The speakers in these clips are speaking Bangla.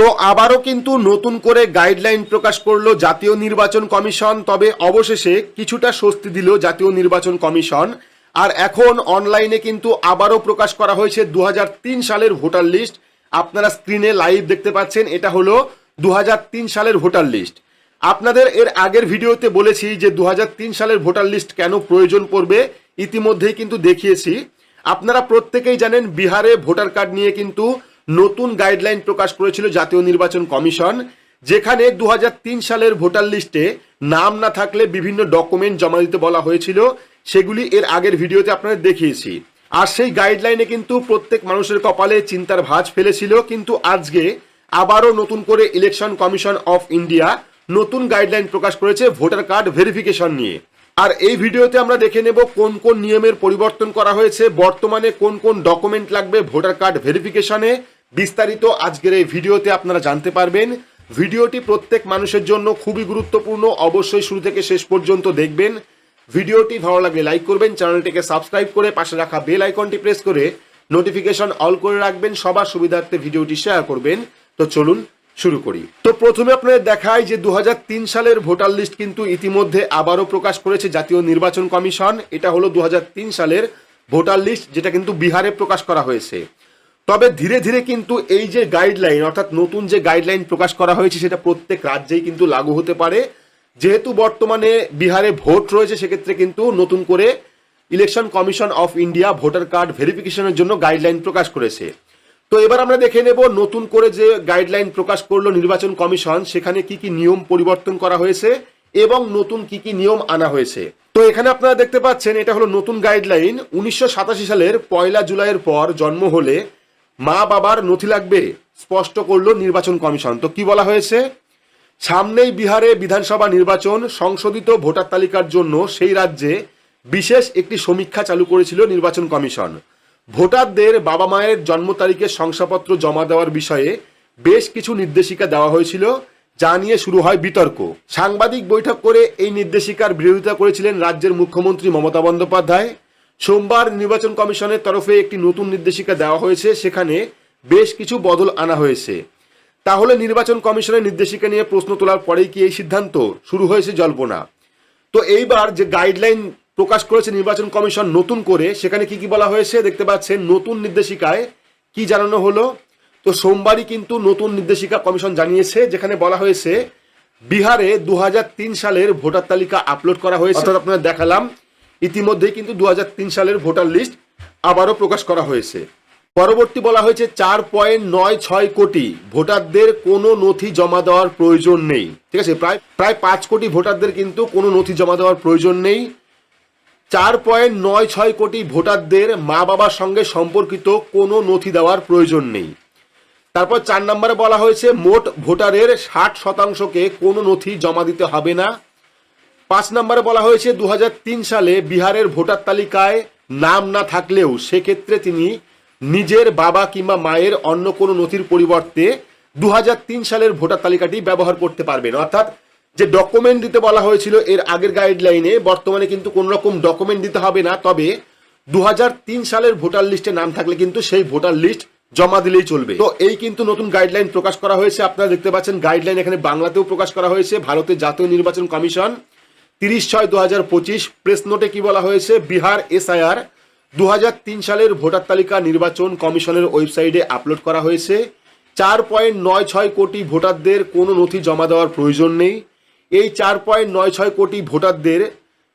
তো আবারও কিন্তু নতুন করে গাইডলাইন প্রকাশ করল জাতীয় নির্বাচন কমিশন, তবে অবশেষে কিছুটা স্বস্তি দিল জাতীয় নির্বাচন কমিশন। আর এখন অনলাইনে কিন্তু আবারও প্রকাশ করা হয়েছে দু হাজার তিন সালের ভোটার লিস্ট আপনারা স্ক্রিনে লাইভ দেখতে পাচ্ছেন, এটা হলো দু হাজার তিন সালের ভোটার লিস্ট আপনাদের এর আগের ভিডিওতে বলেছি যে দু হাজার তিন সালের ভোটার লিস্ট কেন প্রয়োজন পড়বে, ইতিমধ্যেই কিন্তু দেখিয়েছি। আপনারা প্রত্যেকেই জানেন বিহারে ভোটার কার্ড নিয়ে কিন্তু নতুন গাইডলাইন প্রকাশ করেছিল জাতীয় নির্বাচন কমিশন, যেখানে দু হাজার তিন সালের ভোটার লিস্টে নাম না থাকলে বিভিন্ন ডকুমেন্ট জমা দিতে বলা হয়েছিল। সেগুলি এর আগের ভিডিওতে আপনাদের দেখিয়েছি। আর সেই গাইডলাইনে কিন্তু প্রত্যেক মানুষের কপালে চিন্তার ভাঁজ ফেলেছিল, কিন্তু আজকে আবারও নতুন করে ইলেকশন কমিশন অফ ইন্ডিয়া নতুন গাইডলাইন প্রকাশ করেছে ভোটার কার্ড ভেরিফিকেশন নিয়ে। আর এই ভিডিওতে আমরা দেখে নেব কোন কোন নিয়মের পরিবর্তন করা হয়েছে, বর্তমানে কোন কোন ডকুমেন্ট লাগবে ভোটার কার্ড ভেরিফিকেশনে বিস্তারিত আজকের এই ভিডিওতে আপনারা জানতে পারবেন। ভিডিওটি প্রত্যেক মানুষের জন্য খুবই গুরুত্বপূর্ণ, অবশ্যই শুরু থেকে শেষ পর্যন্ত দেখবেন। ভিডিওটি ভালো লাগলে লাইক করবেন, চ্যানেলটিকে সাবস্ক্রাইব করে পাশে রাখা বেল আইকনটি প্রেস করে নোটিফিকেশন অল করে রাখবেন, সবার সুবিধার্থে ভিডিওটি শেয়ার করবেন। তো চলুন শুরু করি। তো প্রথমে আপনাদের দেখাই যে দু হাজার তিন সালের ভোটার লিস্ট কিন্তু ইতিমধ্যে আবারও প্রকাশ করেছে জাতীয় নির্বাচন কমিশন। এটা হলো দুহাজার তিন সালের ভোটার লিস্ট, যেটা কিন্তু বিহারে প্রকাশ করা হয়েছে। তবে ধীরে ধীরে কিন্তু এই যে গাইডলাইন, অর্থাৎ নতুন যে গাইডলাইন প্রকাশ করা হয়েছে, সেটা প্রত্যেক রাজ্যেই কিন্তু লাগু হতে পারে। যেহেতু বর্তমানে বিহারে ভোট রয়েছে, সেক্ষেত্রে কিন্তু নতুন করে election commission of India voter card ভেরিফিকেশনের জন্য গাইডলাইন প্রকাশ করেছে। তো এবার আমরা দেখে নেব নতুন করে যে গাইডলাইন প্রকাশ করল নির্বাচন কমিশন, সেখানে কি কি নিয়ম পরিবর্তন করা হয়েছে এবং নতুন কি কি নিয়ম আনা হয়েছে। তো এখানে আপনারা দেখতে পাচ্ছেন, এটা হলো নতুন গাইডলাইন উনিশশো সাতাশি সালের পয়লা জুলাইয়ের পর জন্ম হলে মা বাবার নথি লাগবে, স্পষ্ট করল নির্বাচন কমিশন। তো কি বলা হয়েছে? সামনেই বিহারে বিধানসভা নির্বাচন, সংশোধিত ভোটার তালিকার জন্য সেই রাজ্যে বিশেষ একটি সমীক্ষা চালু করেছিল নির্বাচন কমিশন। ভোটারদের বাবা মায়ের জন্ম তারিখের শংসাপত্র জমা দেওয়ার বিষয়ে বেশ কিছু নির্দেশিকা দেওয়া হয়েছিল, যা নিয়ে শুরু হয় বিতর্ক। সাংবাদিক বৈঠক করে এই নির্দেশিকার বিরোধিতা করেছিলেন রাজ্যের মুখ্যমন্ত্রী মমতা বন্দ্যোপাধ্যায়। সোমবার নির্বাচন কমিশনের তরফে একটি নতুন নির্দেশিকা দেওয়া হয়েছে, সেখানে বেশ কিছু বদল আনা হয়েছে। তাহলে নির্বাচন কমিশনের নির্দেশিকা নিয়ে প্রশ্ন তোলার পরেই কি এই সিদ্ধান্ত শুরু হয়েছে জল্পনা? তো এইবার যে গাইডলাইন প্রকাশ করেছে নির্বাচন কমিশন নতুন করে। সেখানে কি কি বলা হয়েছে দেখতে পাচ্ছেন, নতুন নির্দেশিকায় কি জানানো হলো? তো সোমবারই কিন্তু নতুন নির্দেশিকা কমিশন জানিয়েছে, যেখানে বলা হয়েছে বিহারে দু হাজার তিন সালের ভোটার তালিকা আপলোড করা হয়েছে। অর্থাৎ আপনারা দেখালাম, ইতিমধ্যেই কিন্তু দু হাজার তিন সালের ভোটার লিস্ট আবারও প্রকাশ করা হয়েছে। পরবর্তী বলা হয়েছে চার পয়েন্ট নয় ছয় কোটি ভোটারদের কোনো নথি জমা দেওয়ার প্রয়োজন নেই। ঠিক আছে, প্রায় প্রায় পাঁচ কোটি ভোটারদের কিন্তু কোনো নথি জমা দেওয়ার প্রয়োজন নেই। চার পয়েন্ট নয় ছয় কোটি ভোটারদের মা বাবার সঙ্গে সম্পর্কিত কোনো নথি দেওয়ার প্রয়োজন নেই। তারপর চার নম্বরে বলা হয়েছে, মোট ভোটারের ষাট শতাংশকে কোনো নথি জমা দিতে হবে না। পাঁচ নম্বরে বলা হয়েছে দু হাজার তিন সালে বিহারের ভোটার তালিকায় নাম না থাকলেও সেক্ষেত্রে তিনি নিজের বাবা কিংবা মায়ের অন্য কোনো নথির পরিবর্তে দু হাজার তিন সালের ভোটার তালিকাটি ব্যবহার করতে পারবেন। অর্থাৎ যে ডকুমেন্ট দিতে বলা হয়েছিল, এর আগের গাইডলাইনে বর্তমানে কিন্তু কোনো রকম ডকুমেন্ট দিতে হবে না, তবে দু হাজার তিন সালের ভোটার লিস্টে নাম থাকলে কিন্তু সেই ভোটার লিস্ট জমা দিলেই চলবে। তো এই কিন্তু নতুন গাইডলাইন প্রকাশ করা হয়েছে, আপনারা দেখতে পাচ্ছেন গাইডলাইন এখানে বাংলাতেও প্রকাশ করা হয়েছে, ভারতের জাতীয় নির্বাচন কমিশন। তিরিশ ছয় দু হাজার পঁচিশ প্রেস নোটে কি বলা হয়েছে? বিহার এসআইআর দু হাজার তিন সালের ভোটার তালিকা নির্বাচন কমিশনের ওয়েবসাইটে আপলোড করা হয়েছে। চার পয়েন্ট নয় ছয় কোটি ভোটারদের কোনো নথি জমা দেওয়ার প্রয়োজন নেই। এই চার পয়েন্ট নয় ছয় কোটি ভোটারদের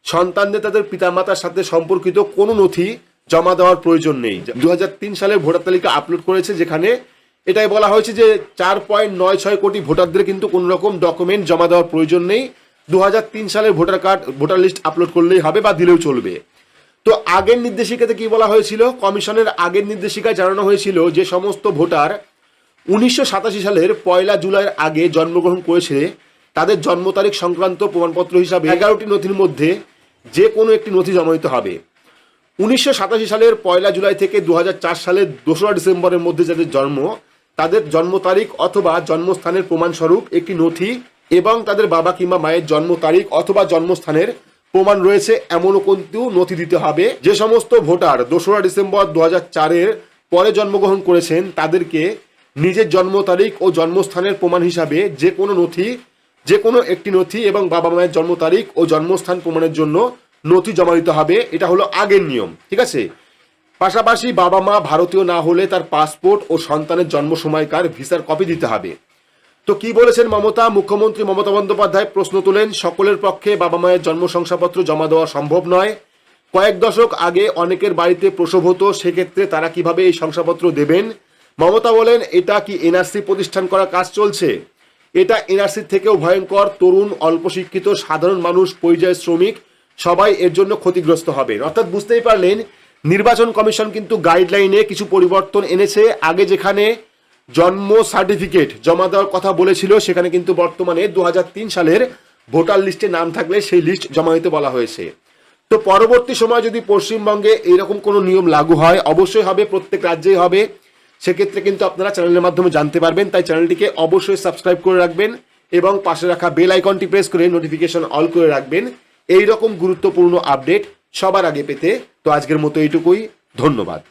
সন্তানদের তাদের পিতামাতার সাথে সম্পর্কিত কোনো নথি জমা দেওয়ার প্রয়োজন নেই। দু সালের ভোটার তালিকা আপলোড করেছে যেখানে এটাই বলা হয়েছে যে চার পয়েন্ট নয় ছয় কোটি ভোটারদের কিন্তু কোনো রকম ডকুমেন্ট জমা দেওয়ার প্রয়োজন নেই। দু হাজার তিন সালের voter card, voter list upload করলেই হবে বা দিলেও চলবে। তো আগের নির্দেশিকাতে কি বলা হয়েছিল? কমিশনের আগের নির্দেশিকায় জানানো হয়েছিল যে সমস্ত ভোটার উনিশশো সাতাশি সালের পয়লা জুলাইয়ের আগে জন্মগ্রহণ করেছে তাদের জন্ম তারিখ সংক্রান্ত প্রমাণপত্র হিসাবে এগারোটি নথির মধ্যে যে কোনো একটি নথি জমা দিতে হবে। উনিশশো সাতাশি সালের পয়লা জুলাই থেকে দু সালের দোসরা ডিসেম্বরের মধ্যে যাদের জন্ম, তাদের জন্ম তারিখ অথবা জন্মস্থানের প্রমাণস্বরূপ একটি নথি এবং তাদের বাবা কিংবা মায়ের জন্ম তারিখ অথবা জন্মস্থানের প্রমাণ রয়েছে এমনও কিন্তু নথি দিতে হবে। যে সমস্ত ভোটার দোসরা ডিসেম্বর দু চারের পরে জন্মগ্রহণ করেছেন, তাদেরকে নিজের জন্ম তারিখ ও জন্মস্থানের প্রমাণ হিসাবে যে কোনো নথি যে কোনো একটি নথি এবং বাবা মায়ের জন্ম তারিখ ও জন্মস্থান প্রমাণের জন্য নথি জমা দিতে হবে। এটা হলো আগের নিয়ম, ঠিক আছে? পাশাপাশি বাবা মা ভারতীয় না হলে তার পাসপোর্ট ও সন্তানের জন্ম সময়কার ভিসার কপি দিতে হবে। তো কি বলেছেন মমতা? মুখ্যমন্ত্রী মমতা বন্দ্যোপাধ্যায় প্রশ্ন তোলেন, সকলের পক্ষে বাবা মায়ের জন্ম শংসাপত্র জমা দেওয়া সম্ভব নয়। কয়েক দশক আগে অনেকের বাড়িতে প্রসব হতো, সেক্ষেত্রে তারা কীভাবে এই শংসাপত্র দেবেন? মমতা বলেন, এটা কি এনআরসি প্রতিষ্ঠান করা কাজ চলছে? এটা এনআরসি থেকেও ভয়ঙ্কর। তরুণ অল্প শিক্ষিত সাধারণ মানুষ, পরিযায়ী শ্রমিক, সবাই এর জন্য ক্ষতিগ্রস্ত হবে। অর্থাৎ বুঝতেই পারলেন, নির্বাচন কমিশন কিন্তু গাইডলাইনে কিছু পরিবর্তন এনেছে। আগে যেখানে জন্ম সার্টিফিকেট জমা দেওয়ার কথা বলেছিল, সেখানে কিন্তু বর্তমানে দু হাজার তিন সালের ভোটার লিস্টে নাম থাকলে সেই লিস্ট জমা দিতে বলা হয়েছে। তো পরবর্তী সময় যদি পশ্চিমবঙ্গে এইরকম কোনো নিয়ম লাগু হয়, অবশ্যই হবে, প্রত্যেক রাজ্যেই হবে। সেক্ষেত্রে কিন্তু আপনারা চ্যানেলের মাধ্যমে জানতে পারবেন। তাই চ্যানেলটিকে অবশ্যই সাবস্ক্রাইব করে রাখবেন এবং পাশে রাখা বেল আইকনটি প্রেস করে নোটিফিকেশন অল করে রাখবেন। এই রকম গুরুত্বপূর্ণ আপডেট সবার আগে পেতে। তো আজকের মতো এইটুকুই। ধন্যবাদ।